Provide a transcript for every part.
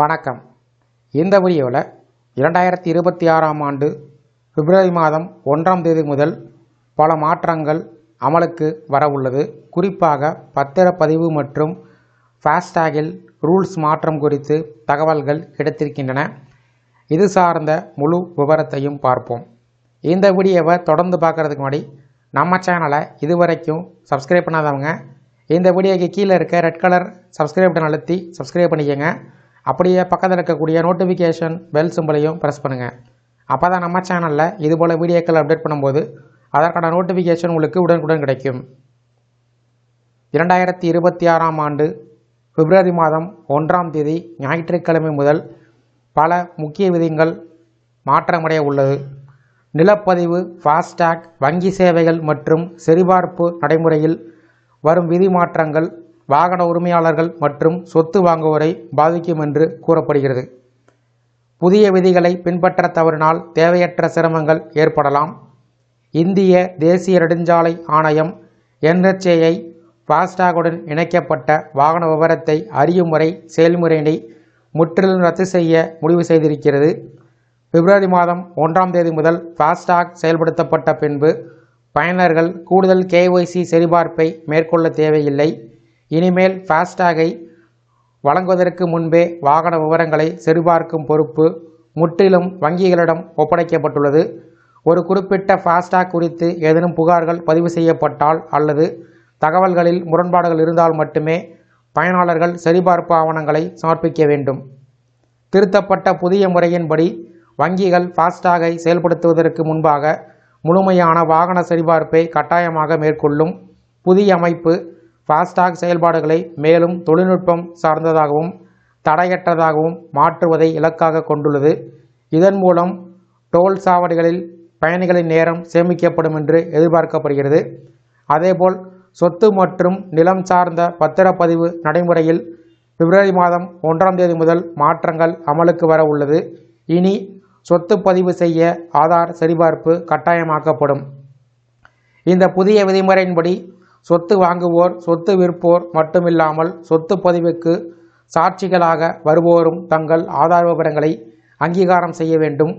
வணக்கம். இந்த வீடியோவில் இரண்டாயிரத்தி இருபத்தி ஆறாம் ஆண்டு பிப்ரவரி மாதம் ஒன்றாம் தேதி முதல் பல மாற்றங்கள் அமலுக்கு வர உள்ளது. குறிப்பாக பத்திரப்பதிவு மற்றும் ஃபாஸ்டாகில் ரூல்ஸ் மாற்றம் குறித்து தகவல்கள் கிடைத்திருக்கின்றன. இது சார்ந்த முழு விவரத்தையும் பார்ப்போம். இந்த வீடியோவை தொடர்ந்து பார்க்குறதுக்கு முன்னாடி நம்ம சேனலை இதுவரைக்கும் சப்ஸ்கிரைப் பண்ணாதவங்க இந்த வீடியோக்கு கீழே இருக்க ரெட் கலர் சப்ஸ்கிரைப் பட்டன் அழுத்தி சப்ஸ்கிரைப் பண்ணிக்கோங்க. அப்படியே பக்கத்தில் இருக்கக்கூடிய நோட்டிஃபிகேஷன் பெல் சிம்பிளையும் ப்ரெஸ் பண்ணுங்கள் அப்போ தான் நம்ம சேனலில் இதுபோல் வீடியோக்கள் அப்டேட் பண்ணும்போது அதற்கான நோட்டிஃபிகேஷன் உங்களுக்கு உடனுக்குடன் கிடைக்கும். இரண்டாயிரத்தி இருபத்தி ஆறாம் ஆண்டு பிப்ரவரி மாதம் ஒன்றாம் தேதி ஞாயிற்றுக்கிழமை முதல் பல முக்கிய விதிகள் மாற்றமடைய உள்ளது. நிலப்பதிவு ஃபாஸ்டாக் வங்கி சேவைகள் மற்றும் சரிபார்ப்பு நடைமுறையில் வரும் விதி மாற்றங்கள் வாகன உரிமையாளர்கள் மற்றும் சொத்து வாங்குவோரை பாதிக்கும் என்று கூறப்படுகிறது. புதிய விதிகளை பின்பற்ற தவறினால் தேவையற்ற சிரமங்கள் ஏற்படலாம். இந்திய தேசிய நெடுஞ்சாலை ஆணையம் என்ஹெச்ஏஐ ஃபாஸ்டாகுடன் இணைக்கப்பட்ட வாகன விவரத்தை அறியும் வரை செயல்முறையினை முற்றிலும் ரத்து செய்ய முடிவு செய்திருக்கிறது. பிப்ரவரி மாதம் ஒன்றாம் தேதி முதல் ஃபாஸ்டாக் செயல்படுத்தப்பட்ட பின்பு பயனர்கள் கூடுதல் கேஒய்சி சரிபார்ப்பை மேற்கொள்ள தேவையில்லை. இனிமேல் ஃபாஸ்டாகை வழங்குவதற்கு முன்பே வாகன விவரங்களை சரிபார்க்கும் பொறுப்பு முற்றிலும் வங்கிகளிடம் ஒப்படைக்கப்பட்டுள்ளது. ஒரு குறிப்பிட்ட ஃபாஸ்டாக் குறித்து ஏதேனும் புகார்கள் பதிவு செய்யப்பட்டால் அல்லது தகவல்களில் முரண்பாடுகள் இருந்தால் மட்டுமே பயனாளர்கள் சரிபார்ப்பு ஆவணங்களை சமர்ப்பிக்க வேண்டும். திருத்தப்பட்ட புதிய முறையின்படி வங்கிகள் ஃபாஸ்டாகை செயல்படுத்துவதற்கு முன்பாக முழுமையான வாகன சரிபார்ப்பை கட்டாயமாக மேற்கொள்ளும் புதிய அமைப்பு ஃபாஸ்டாக் செயல்பாடுகளை மேலும் தொழில்நுட்பம் சார்ந்ததாகவும் தடையற்றதாகவும் மாற்றுவதை இலக்காக கொண்டுள்ளது. இதன் மூலம் டோல் சாவடிகளில் பயணிகளின் நேரம் சேமிக்கப்படும் என்று எதிர்பார்க்கப்படுகிறது. அதேபோல் சொத்து மற்றும் நிலம் சார்ந்த பத்திரப்பதிவு நடைமுறையில் பிப்ரவரி மாதம் ஒன்றாம் தேதி முதல் மாற்றங்கள் அமலுக்கு வர உள்ளது. இனி சொத்து பதிவு செய்ய ஆதார் சரிபார்ப்பு கட்டாயமாக்கப்படும். இந்த புதிய விதிமுறையின்படி சொத்து வாங்குவோர் சொத்து விற்போர் மட்டுமில்லாமல் சொத்து பதிவுக்கு சாட்சிகளாக வருவோரும் தங்கள் ஆதார் விவரங்களை அங்கீகாரம் செய்ய வேண்டும்.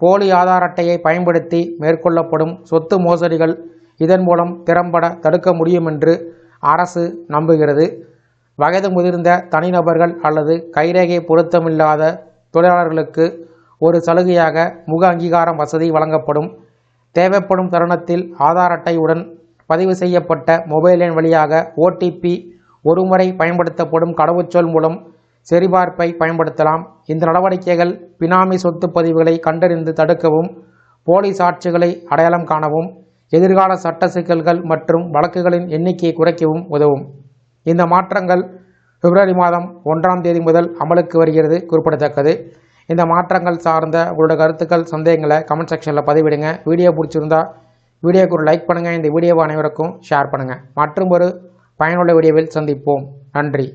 போலி ஆதார் அட்டையை பயன்படுத்தி மேற்கொள்ளப்படும் சொத்து மோசடிகள் இதன் மூலம் திறம்பட தடுக்க முடியும் என்று அரசு நம்புகிறது. வயது முதிர்ந்த தனிநபர்கள் அல்லது கைரேகை பொருத்தமில்லாத தொழிலாளர்களுக்கு ஒரு சலுகையாக முக அங்கீகாரம் வசதி வழங்கப்படும். தேவைப்படும் தருணத்தில் ஆதார் அட்டையுடன் பதிவு செய்யப்பட்ட மொபைல் எண் வழியாக ஓடிபி ஒருமுறை பயன்படுத்தப்படும் கடவுச்சொல் மூலம் சரிபார்ப்பை பயன்படுத்தலாம். இந்த நடவடிக்கைகள் பினாமி சொத்து பதிவுகளை கண்டறிந்து தடுக்கவும் போலி சாட்சிகளை அடையாளம் காணவும் எதிர்கால சட்ட சிக்கல்கள் மற்றும் வழக்குகளின் எண்ணிக்கையை குறைக்கவும் உதவும். இந்த மாற்றங்கள் பிப்ரவரி மாதம் ஒன்றாம் தேதி முதல் அமலுக்கு வருகிறது குறிப்பிடத்தக்கது. இந்த மாற்றங்கள் சார்ந்த உங்களோட கருத்துக்கள் சந்தேகங்களை கமெண்ட் செக்ஷனில் பதிவிடுங்க. வீடியோ பிடிச்சிருந்தா வீடியோக்கு ஒரு லைக் பண்ணுங்கள் இந்த வீடியோவை அனைவருக்கும் ஷேர் பண்ணுங்கள் மற்றும் ஒரு பயனுள்ள வீடியோவில் சந்திப்போம். நன்றி.